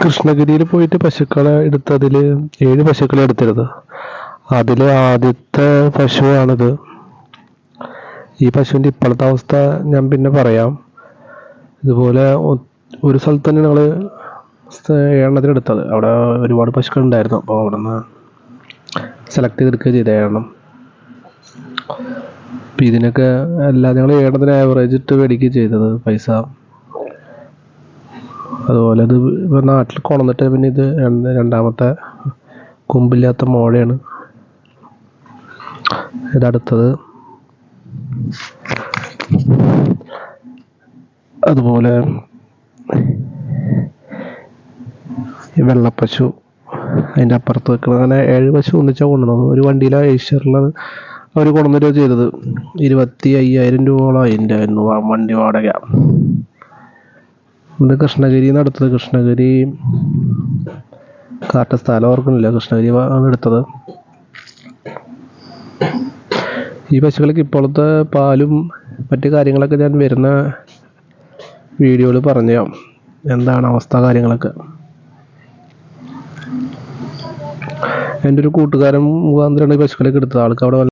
കൃഷ്ണഗിരിയിൽ പോയിട്ട് പശുക്കളെ എടുത്തതിൽ ഏഴ് പശുക്കളെ എടുത്തിരുന്നത് അതിൽ ആദ്യത്തെ പശുവാണിത്. ഈ പശുവിന്റെ ഇപ്പോഴത്തെ അവസ്ഥ ഞാൻ പിന്നെ പറയാം. ഇതുപോലെ ഒരു സ്ഥലത്ത് തന്നെ ഞങ്ങൾ എണ്ണത്തിനെടുത്തത് അവിടെ ഒരുപാട് പശുക്കൾ ഉണ്ടായിരുന്നു. അപ്പോൾ അവിടെ നിന്ന് സെലക്ട് ചെയ്തെടുക്കുക ചെയ്ത എണ്ണം ഇതിനൊക്കെ എല്ലാ ഞങ്ങൾ ഏണത്തിന് ആവറേജ് ഇട്ട് മേടിക്കുകയും ചെയ്തത് പൈസ. അതുപോലെ ഇത് ഇപ്പം നാട്ടിൽ കൊണ്ടുവന്നിട്ട് പിന്നെ ഇത് രണ്ട് രണ്ടാമത്തെ കൊമ്പില്ലാത്ത മോഴയാണ് ഇതടുത്തത് അതുപോലെ വെള്ളപ്പശു അതിന്റെ അപ്പുറത്ത് വെക്കുന്നത് അങ്ങനെ ഏഴ് പശു ഒന്നിച്ചാണ് കൊണ്ടുവന്നത്. ഒരു വണ്ടിയിലാണ് ഏഷ്യറിലാണ് അവർ കൊണ്ടുവന്നിട്ട് ചെയ്തത്. ഇരുപത്തി അയ്യായിരം രൂപയോളം അതിന്റെ വണ്ടി വാടക. ഇത് കൃഷ്ണഗിരി എടുത്തത് കൃഷ്ണഗിരി കറക്റ്റ് സ്ഥലം ഓർക്കുന്നില്ല? കൃഷ്ണഗിരി ആണ് എടുത്തത്. ഈ പശുക്കൾക്ക് ഇപ്പോഴത്തെ പാലും മറ്റു കാര്യങ്ങളൊക്കെ ഞാൻ വരുന്ന വീഡിയോയിൽ പറഞ്ഞു എന്താണ് അവസ്ഥ കാര്യങ്ങളൊക്കെ? എന്റെ ഒരു കൂട്ടുകാരൻ മുഖാന്തരമാണ് ഈ പശുക്കളൊക്കെ എടുത്തത്. ആൾക്ക്